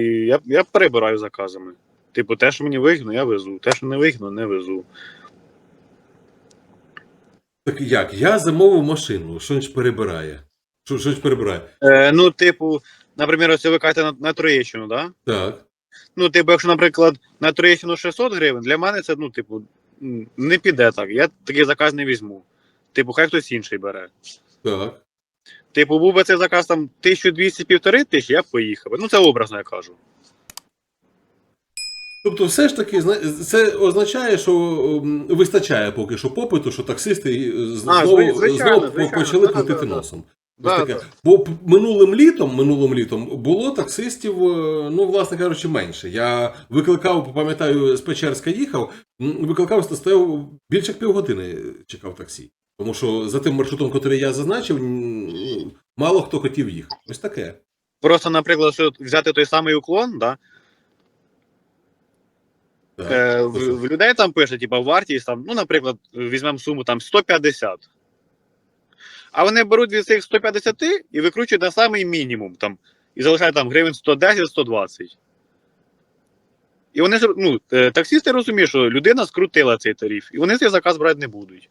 І я, я перебираю заказами. Типу, те, що мені вигідно, я везу. Те, що не вигідно, не везу. Так як? Я замовив машину, що ж перебирає? Що, що ж перебирає? Е, ну, типу, наприклад, ось ви кажете на, на Троєщину, да? Так. Ну, типу, якщо, наприклад, на Троєщину 600 гривень, для мене це, ну, типу, не піде так. Я такий заказ не візьму. Типу, хай хтось інший бере. Так. Типу, був би цей заказ там 1200-1500 тисяч, я б поїхав. Ну, це образно я кажу. Тобто, все ж таки, це означає, що м, вистачає поки що попиту, що таксисти е, з- А, знову, звичайно, знову звичайно. почали Да, крутити да, да. носом. Ось Да, таке. да. Бо п- минулим літом, минулим літом було таксистів, е, ну, власне кажучи, менше. Я викликав, пам'ятаю, з Печерська їхав, м, викликав, стояв більше як півгодини чекав таксі. Тому що за тим маршрутом, який я зазначив, мало хто хотів їхати. Ось таке. Просто, наприклад, що взяти той самий уклон, да? Так. Е, в, в людей там пише, типа, вартість там, ну, наприклад, візьмемо суму там 150. А вони беруть від цих 150 і викручують на самий мінімум там, і залишають там гривень 110-120. І вони ж, ну, е, таксісти розуміють, що людина скрутила цей тариф, і вони цей заказ брати не будуть.